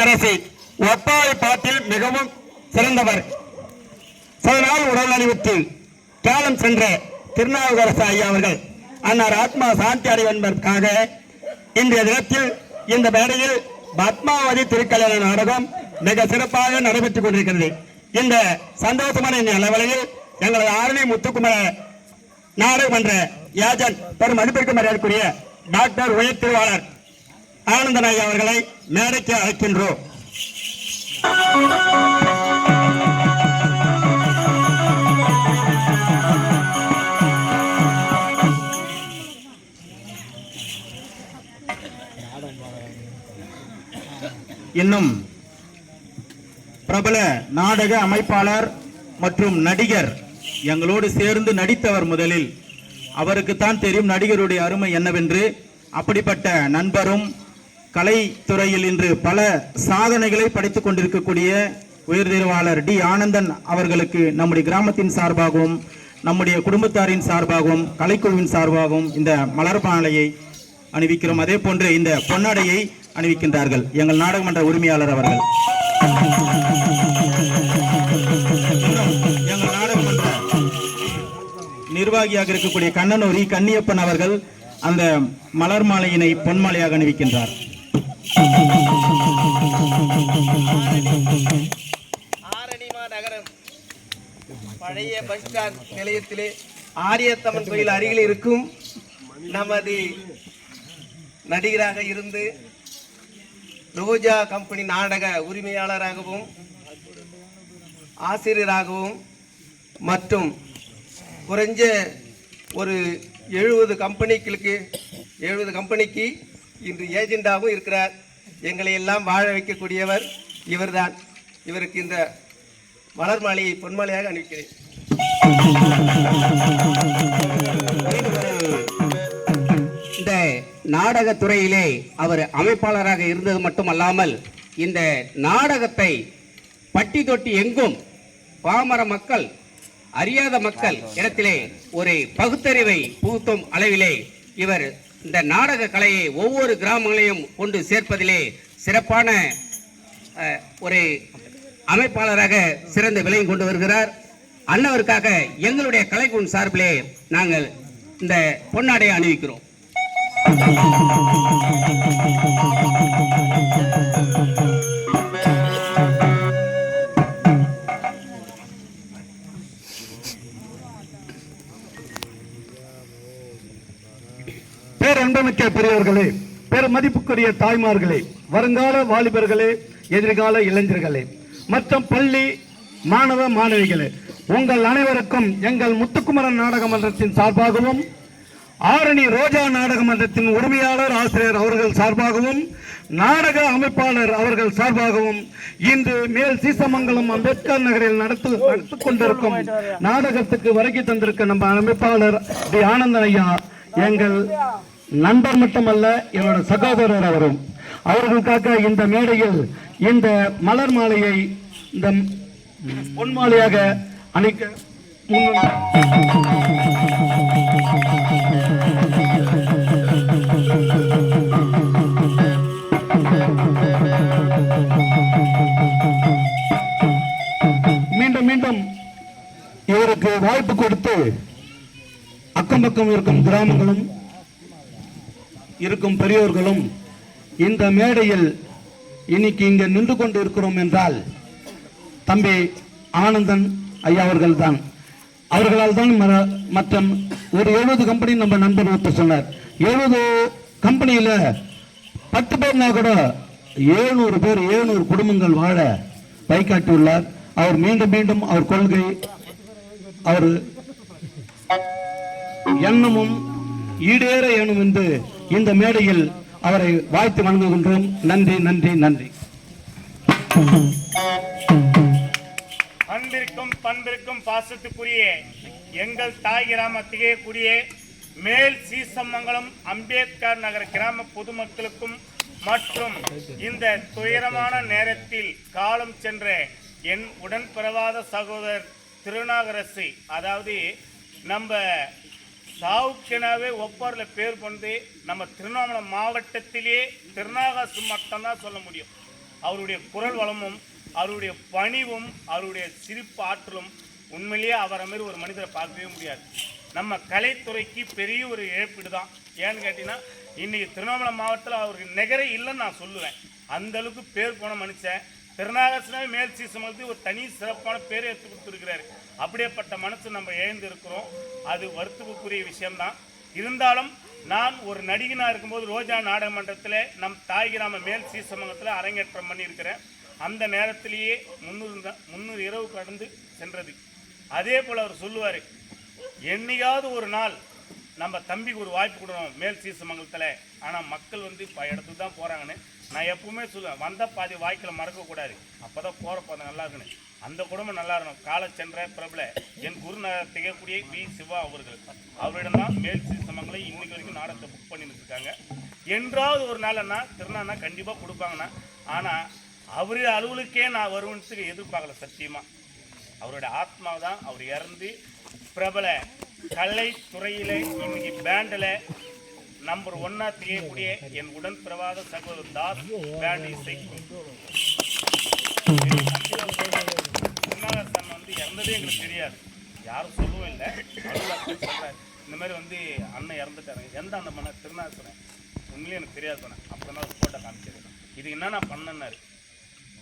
அம்பேத்கரசி ஒப்பாரி பாட்டில் மிகவும் சிறந்தவர். சில நாள் உடல் அணிவித்து காலம் சென்ற திருநாவுக்கரசு ஐயா அவர்கள் அன்னார் ஆத்மா சாந்தி அடைவு இன்றைய தினத்தில் இந்த மேடையில் பத்மாவதி திருக்கல்யாண நாடகம் மிக சிறப்பாக நடைபெற்றுக் கொண்டிருக்கிறது. இந்த சந்தோஷமான நிலவலையில் எங்களது ஆரணி முத்துக்குமர நாடகமன்ற ஏஜென்ட் பெரும் மதிப்பிற்கு மரியாதைக்குரிய டாக்டர் உயர் திருவாளர் ஆனந்த ஐயா அவர்களை மேடைக்கு அழைக்கின்றோம். இன்னும் பிரபல நாடக அமைப்பாளர் மற்றும் நடிகர் எங்களோடு சேர்ந்து நடித்தவர் முதலில். அவருக்குத்தான் தெரியும் நடிகருடைய அருமை என்னவென்று. அப்படிப்பட்ட நண்பரும் கலைத்துறையில் இன்று பல சாதனைகளை படித்துக் கொண்டிருக்கக்கூடிய உயர்தேர்வாளர் டி ஆனந்தன் அவர்களுக்கு நம்முடைய கிராமத்தின் சார்பாகவும் நம்முடைய குடும்பத்தாரின் சார்பாகவும் கலைக்குழுவின் சார்பாகவும் இந்த மலர் மாலையை அணிவிக்கிறோம். அதே போன்று இந்த பொன்னாடையை அணிவிக்கின்றார்கள் எங்கள் நாடகமன்ற உரிமையாளர் அவர்கள். எங்கள் நாடகமன்ற நிர்வாகியாக இருக்கக்கூடிய கண்ணனூரி கன்னியப்பன் அவர்கள் அந்த மலர் மாலையினை பொன்மாலையாக அணிவிக்கின்றார். பழைய பஸ் ஸ்டாண்ட் நிலையத்திலே ஆரியத்தம்மன் கோயில் அருகில் இருக்கும் நமது நடிகராக இருந்து ரோஜா கம்பெனி நாடக உரிமையாளராகவும் ஆசிரியராகவும் மற்றும் குறைஞ்ச ஒரு எழுபது கம்பெனிகளுக்கு எழுபது கம்பெனிக்கு இன்று ஏஜெண்டாகவும் இருக்கிறார். எங்களை எல்லாம் வாழ வைக்கக்கூடியவர் இவர்தான். இவருக்கு இந்த மலர் மாலையை பொன்மாலையாக அணிவிக்கிறேன். இந்த நாடகத் துறையிலே அவர் அமைப்பாளராக இருந்தது மட்டுமல்லாமல் இந்த நாடகத்தை பட்டி தொட்டி எங்கும் பாமர மக்கள் அறியாத மக்கள் இடத்திலே ஒரு பகுத்தறிவை புகுத்தும் அளவிலே இவர் இந்த நாடக கலையை ஒவ்வொரு கிராமங்களையும் கொண்டு சேர்ப்பதிலே சிறப்பான ஒரு அமைப்பாளராக சிறந்த விலையும் கொண்டு வருகிறார். அன்னவருக்காக எங்களுடைய கலைக்குழு சார்பிலே நாங்கள் இந்த பொன்னாடையை அணிவிக்கிறோம். பேரன்பமிக்க பெரியவர்களே பெருமதிப்புக்குரிய தாய்மார்களே வருங்கால வாலிபர்களே எதிர்கால இளைஞர்களே மற்றும் பள்ளி மாணவ மாணவிகளே உங்கள் அனைவருக்கும் எங்கள் முத்துக்குமரன் நாடக மன்றத்தின் சார்பாகவும் ஆரணி ரோஜா நாடக மன்றத்தின் உரிமையாளர் ஆசிரியர் அவர்கள் சார்பாகவும் நாடக அமைப்பாளர் அவர்கள் சார்பாகவும் இன்று மேல் சீசமங்கலம் அம்பேத்கர் நகரில் நடத்து நடத்து கொண்டிருக்கும் நாடகத்துக்கு வருகை தந்திருக்க நம்ம அமைப்பாளர் டி. ஆனந்தன் ஐயா எங்கள் நண்பர் மட்டுமல்ல என்னோட சகோதரர் அவரும். அவர்களுக்காக இந்த மேடையில் இந்த மலர் மாலையை இந்த பொன் மாலையாக அணிக்க மீண்டும் மீண்டும் இவருக்கு வாய்ப்பு கொடுத்து அக்கம் பக்கம் இருக்கும் கிராமங்களும் இருக்கும் பெரியோர்களும் இந்த மேடையில் இன்னைக்கு இங்கே நின்று கொண்டு இருக்கிறோம் என்றால் தம்பி ஆனந்தன் ஐயா அவர்கள் தான் அவர்களால் தான் ம- ஒரு எழுபது கம்பெனி நம்ம நண்பர் ஒருத்தர் சொன்னார். எழுபது கம்பெனியில் பத்து பேர்னா கூட ஏழ்நூறு பேர் ஏழ்நூறு குடும்பங்கள் வாழ வைக்காட்டியுள்ளார் அவர் மீண்டும் மீண்டும் அவர் கொள்கை அவர் எண்ணமும் ஈடேற எனும் என்று இந்த மேடையில் அவரை வாழ்த்து வணங்குகின்றோம். நன்றி நன்றி நன்றி. அன்பிற்கும் பண்பிற்கும் பாசத்துக்குரிய எங்கள் தாய் கிராம கூடிய மேல் சீசமங்கலம் அம்பேத்கர் நகர் கிராம பொதுமக்களுக்கும் மற்றும் இந்த துயரமான நேரத்தில் காலம் சென்ற என் உடன்பிறவாத சகோதரர் திருநாகரசு அதாவது நம்ம சாவுக்கெனாவே ஒப்பாரில் பேர் கொண்டு நம்ம திருவண்ணாமலை மாவட்டத்திலே திருநாகாசு மட்டும்தான் சொல்ல முடியும். அவருடைய குரல் வளமும் அவருடைய பணிவும் அவருடைய சிரிப்பு ஆற்றலும் உண்மையிலேயே அவரை மாதிரி ஒரு மனிதரை பார்க்கவே முடியாது. நம்ம கலைத்துறைக்கு பெரிய ஒரு இழப்பீடு தான். ஏன்னு கேட்டிங்கன்னா இன்றைக்கி திருவண்ணாமலை மாவட்டத்தில் அவருக்கு நிகரே இல்லைன்னு நான் சொல்லுவேன். அந்த அளவுக்கு பேர் போன மனுஷன் திருநாகசனாவே மேல் சீசமலுக்கு ஒரு தனி சிறப்பான பேர் எடுத்து கொடுத்துருக்கிறாரு. அப்படியேப்பட்ட மனசு நம்ம இழந்து இருக்கிறோம். அது வருத்தத்துக்குரிய விஷயம்தான். இருந்தாலும் நான் ஒரு நடிகனாக இருக்கும்போது ரோஜா நாடகமன்றத்தில் நம் தாய் கிராம மேல் சீசமங்கத்தில் அரங்கேற்றம் பண்ணியிருக்கிறேன். அந்த நேரத்திலேயே முந்நூறு முந்நூறு இரவு கடந்து சென்றது. அதே போல் அவர் சொல்லுவார் என்னையாவது ஒரு நாள் நம்ம தம்பிக்கு ஒரு வாய்ப்பு கொடுக்கணும். மேல் சீசமங்கலத்தில் ஆனால் மக்கள் வந்து இப்போ இடத்துக்கு தான் போகிறாங்கன்னு நான் எப்பவுமே சொல்லுவேன். வந்த பாதி வாய்க்கில் மறக்கக்கூடாது அப்போ தான் போகிற பாதை நல்லா அந்த குடும்பம் நல்லா இருக்கணும். கால சென்ற பிரபல என் குருநாதர் திகக்கூடிய வி சிவா அவர்கள். அவரிடம் தான் மேல் சீசமங்கலம் இன்னைக்கு வரைக்கும் நாடகத்தை புக் பண்ணிட்டு இருக்காங்க என்றாவது ஒரு நாள்னா திருநாள்னா கண்டிப்பாக கொடுப்பாங்கண்ணா. ஆனால் அவர் அலுவலுக்கே நான் வருவனத்துக்கு எதிர்பார்க்கல சத்தியமாக அவருடைய ஆத்மா தான் அவர் இறந்து பிரபல கலை துறையில இன்னைக்கு பேண்டில் நம்பர் ஒன்னா தெரியக்கூடிய என் உடன் பிரவாத சகோதரர் தாஸ் பேண்ட் இசை. குருநாதர் வந்து இறந்ததே எங்களுக்கு தெரியாது. யாரும் சொல்லவும் இல்லை. அலுவலகத்தில் இந்த மாதிரி வந்து அண்ணன் இறந்துட்டாருங்க எந்த அண்ணன் பண்ண? திருநாசனன் உண்மையிலே எனக்கு தெரியாது சொன்னேன் அப்புறம் தான் ஃபோட்டோ காமிச்சிருக்கேன் இது என்ன நான் பண்ணேன்னாரு?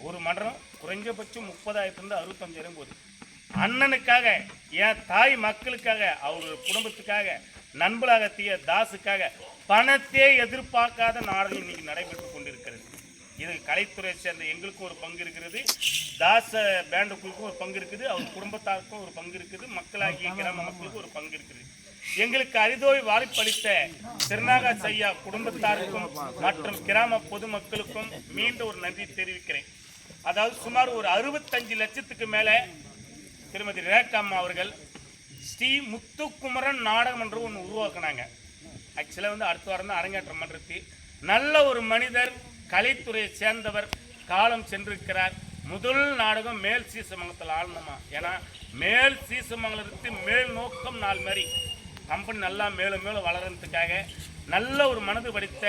ஒரு மன்றம் குறைஞ்சபட்சம் முப்பதாயிரத்துலேருந்து அறுபத்தஞ்சாயிரம் போகுது. அண்ணனுக்காக என் தாய் மக்களுக்காக அவர் குடும்பத்துக்காக நண்பலாகத்திய தாசுக்காக பணத்தே எதிர்பார்க்காத நாடகம் இன்னைக்கு நடைபெற்று கொண்டிருக்கிறது. இது கலைத்துறை சேர்ந்த எங்களுக்கும் ஒரு பங்கு இருக்கிறது. தாச பேண்டுக்குழுக்கும் ஒரு பங்கு இருக்குது. அவர் குடும்பத்தாருக்கும் ஒரு பங்கு இருக்குது. மக்களாகிய கிராம மக்களுக்கும் ஒரு பங்கு இருக்குது. எங்களுக்கு அரிதோய் வாய்ப்பளித்த திருநாக ஐயா குடும்பத்தாருக்கும் மற்றும் கிராம பொதுமக்களுக்கும் மீண்டும் ஒரு நன்றி தெரிவிக்கிறேன். அதாவது சுமார் ஒரு அறுபத்தஞ்சு லட்சத்துக்கு மேலே திருமதி ரேகாம்மா அவர்கள் ஸ்ரீ முத்துக்குமரன் நாடகம் என்று ஒன்று உருவாக்குனாங்க. ஆக்சுவலாக வந்து அடுத்த வாரம் தான் அரங்கேற்றம் பண்ணுறது நல்ல ஒரு மனிதர் கலைத்துறையை சேர்ந்தவர் காலம் சென்றிருக்கிறார். முதல் நாடகம் மேல் சீசமங்கலத்தில் ஆளணுமா ஏன்னா மேல் சீசமங்கலத்து மேல் நோக்கம் நாள் மாதிரி கம்பெனி நல்லா மேலும் மேலும் வளர்கிறதுக்காக நல்ல ஒரு மனது படித்த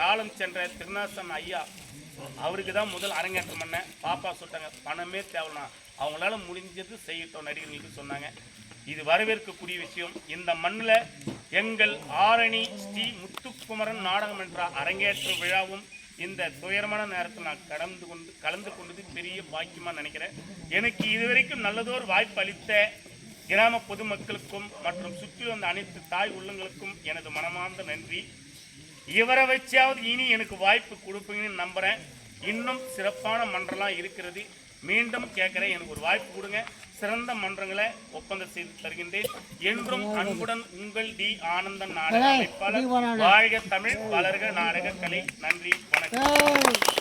காலம் சென்ற திருநாசன் ஐயா அவருக்கு தான் முதல் அரங்கேற்றம் பண்ணேன். பாப்பா சொல்லிட்டாங்க பணமே தேவைண்ணா. அவங்களால முடிஞ்சது செய்யட்டும் நடிகர்களுக்கு சொன்னாங்க. இது வரவேற்கக்கூடிய விஷயம். இந்த மண்ணில் எங்கள் ஆரணி ஸ்ரீ முத்துக்குமரன் நாடகம் என்ற அரங்கேற்ற விழாவும் இந்த துயரமான நேரத்தில் நான் கடந்து கொண்டு கலந்து கொண்டது பெரிய பாக்கியமாக நினைக்கிறேன். எனக்கு இதுவரைக்கும் நல்லதோர் வாய்ப்பு அளித்த கிராம பொதுமக்களுக்கும் மற்றும் சுற்றி வந்த அனைத்து தாய் உள்ளங்களுக்கும் எனது மனமார்ந்த நன்றி. இவரை வச்சாவது இனி எனக்கு வாய்ப்பு கொடுப்பீங்கன்னு நம்புகிறேன் இன்னும் சிறப்பான மன்றலாம் இருக்கிறது. மீண்டும் கேட்குறேன். எனக்கு ஒரு வாய்ப்பு கொடுங்க. சிறந்த மன்றங்களை ஒப்பந்தம் செய்து தருகின்றேன். என்றும் அன்புடன் உங்கள் டி. ஆனந்தன் நாடக அமைப்பாளர் வாழ்க தமிழ் வளர்க நாடக கலை. நன்றி வணக்கம்.